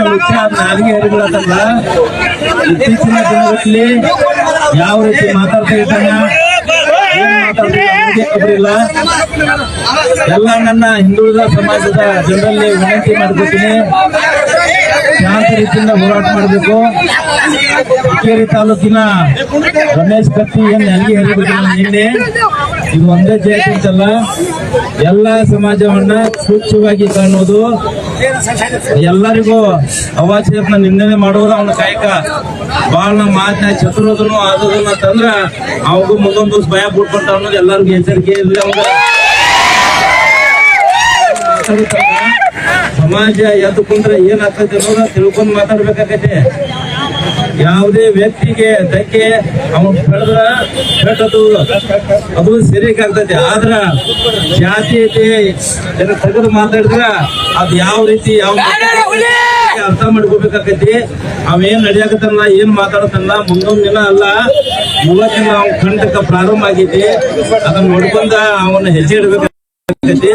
ಅದ್ ನಾಲ್ಗೆ ಇತ್ತೀಚಿನ ದಿನಗಳಲ್ಲಿ ಯಾವ ರೀತಿ ಮಾತಾಡ್ತಾ ಇದ್ದಾನೆ ಮಾತಾಡ್ತಿಲ್ಲ ಎಲ್ಲ ನನ್ನ ಹಿಂದುಳಿದ ಸಮಾಜದ ಜನರಲ್ಲಿ ವಿನಂತಿ ಮಾಡ್ಕೊತೀನಿ. ಶಾಂತ ರೀತಿಯಿಂದ ಹೋರಾಟ ಮಾಡಬೇಕು. ಹುಕ್ಕೇರಿ ತಾಲೂಕಿನ ರಮೇಶ್ ಕತ್ತಿ ಏನು ಅಲ್ಲಿಗೆ ಹರಿಬಿಟ್ಟಿಲ್ಲ ನಿನ್ನೆ. ಇದು ಒಂದೇ ಜಯಂತಿ ಅಂತಲ್ಲ, ಎಲ್ಲ ಸಮಾಜವನ್ನ ಸ್ವಚ್ಛವಾಗಿ ಕಾಣುವುದು. ಎಲ್ಲರಿಗೂ ಅವಾಚ್ಯತ್ನ ನಿಂದನೆ ಮಾಡುವುದು ಅವನ ಕಾಯಕ. ಬಾಳ ಮಾತಿನ ಚತುರೋದನು ಆದದನ್ನ ತಂದ್ರ ಅವಾಗೂ ಮುಂದೊಂದು ಭಯ ಬಿಡ್ಕೊಂತ ಅನ್ನೋದು ಎಲ್ಲರಿಗೂ ಎಚ್ಚರಿಕೆ ಇರಲಿ ಅವಾಗ ಸಮಾಜ ಎದ್ದು ಕುಂತ್ರೆ ಏನಾಗ್ತೈತೆ ಅನ್ನೋದ ತಿಳ್ಕೊಂಡು ಮಾತಾಡ್ಬೇಕಾಗತ್ತೆ ಯಾವುದೇ ವ್ಯಕ್ತಿಗೆ ಧಕ್ಕೆ ಅವನು ಬೆಳೆದ್ರ ಬೆಟ್ಟದು ಅದು ಸರಿಯಾಗ್ತೈತೆ ಆದ್ರ ಜಾತಿಯತೆ ತೆಗೆದು ಮಾತಾಡಿದ್ರ ಅದು ಯಾವ ರೀತಿ ಯಾವ ಅರ್ಥ ಮಾಡ್ಕೋಬೇಕಾಗೈತಿ ಅವೇನ್ ನಡೆಯಾಕತ್ತಲ್ಲ ಏನ್ ಮಾತಾಡತ್ತಲ್ಲ ಮುಂದೊಂದ್ ದಿನ ಅಲ್ಲ ಇವತ್ತಿನ ಅವ್ನ ಕಂಟಕ ಪ್ರಾರಂಭ ಆಗೈತಿ ಅದನ್ನ ನೋಡ್ಕೊಂಡ ಅವನ ಹೆಜ್ಜೆ ಇಡ್ಬೇಕಾಗೈತಿ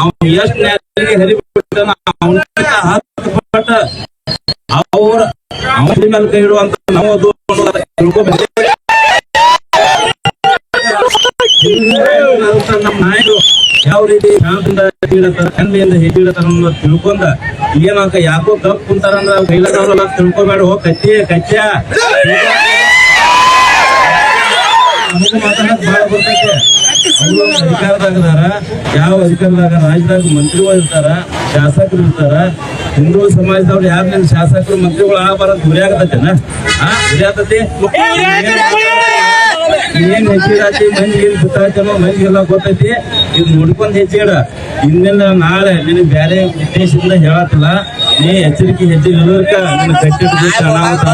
ಅವ್ನು ಎಷ್ಟು ಹರಿಬಿಟ್ಟ ಅವನ ಹತ್ತು ಪಟ್ಟ ಅವ್ರ ಮೇಲೆ ಕೈ ಇಡುವಂತ ನಾವು ನಮ್ಮ ಯಾವ ರೀತಿ ಕಣ್ಣಿಯಿಂದ ಹೆಜ್ಜಿಡತಾರ ಅನ್ನೋದು ತಿಳ್ಕೊಂಡ ಯಾಕೋ ಕಪ್ ಕುಂತಾರ ಅಂದ್ರೆ ತಿಳ್ಕೊಬೇಡ, ಹೋಗ್ ಕಚ್ಚೆ, ಕಚ್ಚ. ಅಧಿಕಾರದಾಗದಾರ ಯಾವ ಅಧಿಕಾರದಾಗ ರಾಜ್ಯದಾಗ ಮಂತ್ರಿಗಳು ಇರ್ತಾರ ಶಾಸಕರು ಇರ್ತಾರ ಹಿಂದೂ ಸಮಾಜದವ್ರು ಯಾರ ನಿನ್ ಶಾಸಕರು ಮಂತ್ರಿಗಳು ಆಗಬಾರದು ಗುರಿಯಾಗತೈತೆನ ಆ ಗುರಿಯಾಗತೈತಿ ಏನ್ ಹೆಚ್ಚಿಡತಿ ಮಂದಿ ಏನ್ ಗೊತ್ತಾಗ್ತೇನೋ ಮಂದಿ ಎಲ್ಲ ಗೊತ್ತೈತಿ ಇದು ನೋಡ್ಕೊಂಡ್ ಹೆಚ್ಚಿಡ ಇಂದಿನ ನಾಳೆ ನಿನ್ ಬೇರೆ ಉದ್ದೇಶದಿಂದ ಹೇಳತ್ತಿಲ್ಲ ನೀ ಎಚ್ಚರಿಕೆ ಹೆಚ್ಚಿಗೆ ನಿನ್ನ ಕಟ್ಟಿಟ್ಟು ಅನಾಹುತ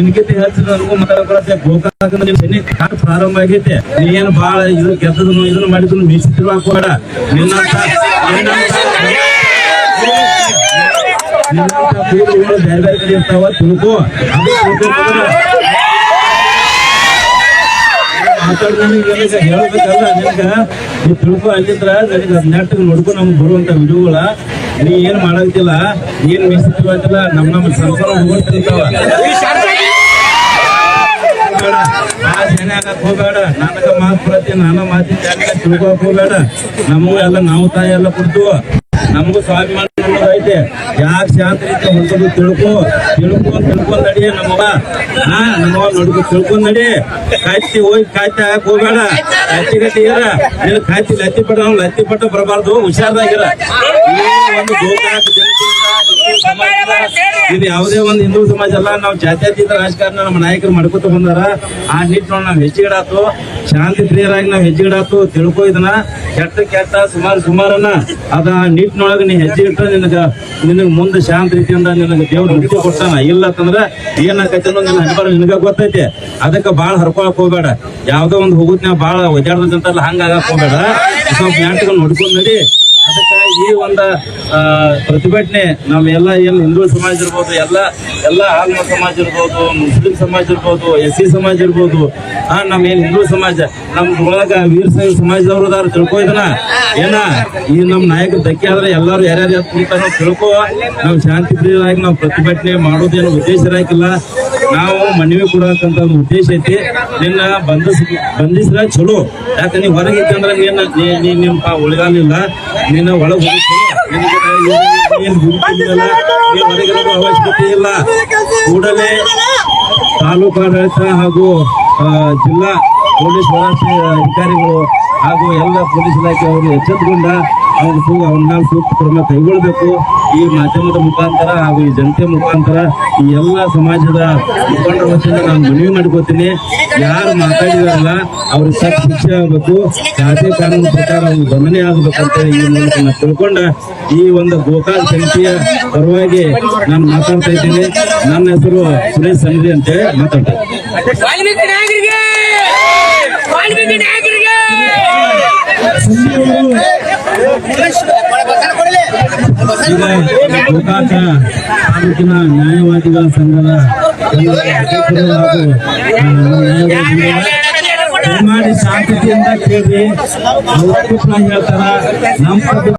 ನಿನ್ಗಿಂತ ನನಗೂ ಗೋಕಾಕ ಕಾಟ ಪ್ರಾರಂಭ ಆಗೈತೆ. ನೀ ಏನು ಭಾಳ ಇದು ಕೆಟ್ಟದನ್ನು ಇದನ್ನು ಮಾಡಿದ್ರು ಮೀಸಿದ್ರು ಹಾಕೋಬೇಡ. ಬೇರೆ ಬೇರೆ ಕಡೆ ಇರ್ತಾವ ತಿಳ್ಕೊ. ಹೇಳ್ಬೇಕಲ್ಲ ನೀ ತಿಳ್ಕೊ ಅಲ್ಲಿದ್ರ ನೆಟ್ಟಿಗೆ ನೋಡ್ಕೊ ನಮ್ಗೆ ಬರುವಂತ ವಿಡಿಯೋಗಳ. ನೀ ಏನ್ ಮಾಡಂಗಿಲ್ಲ, ಏನ್ ಮೀಸಿಟ್ಟಿಲ್ಲ ನಮ್ ನಮ್ಮ ಸಂಸಾರ ಹೋಗ್ಬೇಡ. ಆ ಆಗಕ್ ಹೋಗ್ಬೇಡ. ನನಗ ಮಾತು ಪ್ರತಿ ನಾನು ಮಾತಿನ ಜಾಗ ತಿಳ್ಕೊಕ್ ಹೋಗ್ಬೇಡ. ನಮಗೂ ಎಲ್ಲ ನಾವು ತಾಯಿ ಎಲ್ಲ ಕೊಡ್ತು ನಮಗೂ ಸ್ವಾಭಿಮಾನ ಐತೆ. ಯಾಕೆ ಶಾಂತ ರೀತಿ ಹೊಂದೋದು ತಿಳ್ಕೊ. ತಿಳ್ಕೊ ತಿಳ್ಕೊಂಡ್ ನಡಿ ನಮ್ಮವ ಹಾ ನಮ್ಮವ ನೋಡ್ಕೊ, ತಿಳ್ಕೊಂಡ್ ನಡಿ. ಕಾಯ್ತಿ ಹೋಗಿ ಕಾಯ್ತಿ ಹಾಕ್ ಹೋಗ್ಬೇಡ. ಕಾಯ್ತಿ ಗಟ್ಟಿ ಇರ. ನೀನು ಕಾಯ್ತಿ ಲತ್ತಿ ಪಟ್ಟ ಲತ್ತಿ ಪಟ್ಟ ಬರಬಾರ್ದು ಹುಷಾರ್ದಾಗಿರ ಒಂದು ಗೋಕಾಕ ಜನತೆಯಿಂದ ಇದು ಯಾವುದೇ ಒಂದು ಹಿಂದೂ ಸಮಾಜ ಅಲ್ಲ ನಾವು ಜಾತ್ಯತೀತ ರಾಜಕಾರಣ ನಮ್ಮ ನಾಯಕರು ಮಾಡ್ಕೊತ ಬಂದಾರ. ಆ ನಿಟ್ಟಿನೊಳಗೆ ನಾವು ಹೆಜ್ಜೆಗಿಡಾತು ಶಾಂತಿ ಪ್ರಿಯರಾಗಿ ನಾವು ಹೆಜ್ಜೆಗಿಡಾತು ತಿಳ್ಕೊ ಇದನ್ನ. ಕೆಟ್ಟ ಕೆಟ್ಟ ಸುಮಾರು ಸುಮಾರನ್ನ ಅದ ನಿಟ್ಟಿನೊಳಗೆ ನೀ ಹೆಜ್ಜೆ ಇಟ್ಟ ನಿನಗ ನಿನಗೆ ಮುಂದೆ ಶಾಂತ ರೀತಿಯಿಂದ ನಿನಗೆ ದೇವ್ರ ಮುಖ್ಯ ಕೊಡ್ತಾನ. ಇಲ್ಲ ಅಂತಂದ್ರೆ ಏನಾಗೈತೆ ಅನ್ನೋದು ನಿನ್ನ ಅನುಭವ ನಿನಗ ಗೊತ್ತೈತೆ. ಅದಕ್ಕೆ ಬಾಳ ಹರ್ಕೊಳಕ್ ಹೋಗ್ಬೇಡ. ಯಾವ್ದೋ ಒಂದು ಹೋಗುದ್ ನಾವು ಬಾಳ ಒದ್ದಾಡ್ದಂತಲ್ಲ ಹಂಗಾಗಕ್ ಹೋಗ್ಬೇಡ. ಸ್ವಲ್ಪ ನಾಟಕ ನೋಡ್ಕೊಂಡ್ ನಡಿ. ಅದಕ್ಕೆ ಈ ಒಂದು ಪ್ರತಿಭಟನೆ ನಾವೆಲ್ಲ ಏನು ಹಿಂದೂ ಸಮಾಜ ಇರ್ಬೋದು, ಎಲ್ಲ ಎಲ್ಲ ಆಲ್ಮ ಸಮಾಜ ಇರ್ಬೋದು, ಮುಸ್ಲಿಂ ಸಮಾಜ ಇರ್ಬೋದು ಎಸ್ ಸಿ ಸಮಾಜ ಇರ್ಬೋದು ಹಾ ನಮ್ಮ ಏನ್ ಹಿಂದೂ ಸಮಾಜ, ನಮ್ ಒಳಗ ವೀರ ಶೈವ ಸಮಾಜದವ್ರು ಅದಾರ, ತಿಳ್ಕೊ ಇದನ್ನ. ಏನ, ಈ ನಮ್ ನಾಯಕ ಧಕ್ಕೆ ಆದ್ರೆ ಎಲ್ಲಾರು ಯಾರ್ಯಾರು ಕುಂತಾರೋ ತಿಳ್ಕೊ. ನಾವು ಶಾಂತಿ ಪ್ರಿಯರಾಗಿ ನಾವು ಪ್ರತಿಭಟನೆ ಮಾಡೋದೇನು ಉದ್ದೇಶ ಇರಾಕಿಲ್ಲ. ನಾವು ಮನವಿ ಕೊಡಕ್ಕಂತ ಒಂದು ಉದ್ದೇಶ ಐತಿ. ನಿನ್ನ ಬಂಧಿಸ್ ಬಂಧಿಸ್ರ ಚಲೋ. ಯಾಕೆ ನೀ ಹೊರಗಿದ್ದೆ ಅಂದ್ರೆ ನೀನ್ ನೀ- ನೀ ಪಾ ಉಳಿಗಾಲಿಲ್ಲ. ನಿನ್ನ ಒಳಗೆ ಹೋಗಿ ಅವಶ್ಯಕತೆ ಇಲ್ಲ. ಕೂಡಲೇ ತಾಲೂಕು ಆಡಳಿತ ಹಾಗೂ ಜಿಲ್ಲಾ ಪೊಲೀಸ್ ಅಧಿಕಾರಿಗಳು ಹಾಗೂ ಎಲ್ಲ ಪೊಲೀಸ್ ಇಲಾಖೆ ಅವರು ಎಚ್ಚೆತ್ತುಕೊಂಡ ಅವನ ಅವನ ಮೇಲೆ ಸೂಕ್ತ ಕ್ರಮ ಕೈಗೊಳ್ಳಬೇಕು ಈ ಮಾಧ್ಯಮದ ಮುಖಾಂತರ ಹಾಗೂ ಈ ಜನತೆ ಮುಖಾಂತರ ಈ ಎಲ್ಲ ಸಮಾಜದ ಮುಖಂಡರ ವಚನ ನಾನು ಮನವಿ ಮಾಡ್ಕೋತೀನಿ. ಯಾರು ಮಾತಾಡಿದಾರಲ್ಲ ಅವ್ರಿಗೆ ತಕ್ಕ ಶಿಕ್ಷೆ ಆಗಬೇಕು. ಜಾತಿ ಕಾನೂನು ಪ್ರಕಾರ ಅವ್ರಿಗೆ ಗಮನ ಆಗಬೇಕಂತ ಈ ಮೂಲಕ ನಾನು ತಿಳ್ಕೊಂಡ ಈ ಒಂದು ಗೋಕಾಲ್ ಸಮಿತಿಯ ಪರವಾಗಿ ನಾನು ಮಾತಾಡ್ತಾ ಇದ್ದೀನಿ. ನನ್ನ ಹೆಸರು ಸುರೇಶ್ ಅಂತ ಹೇಳಿ ಮಾತಾಡ್ತೀನಿ ಗೋಕಾಕ ತಾಲೂಕಿನ ನ್ಯಾಯವಾದಿಗಳ ಸಂಘದ ದಯಮಾಡಿ ಶಾಂತಿಯಿಂದ ಕೇಳಿ ಹೇಳ್ತಾರ ನಮ್ಮ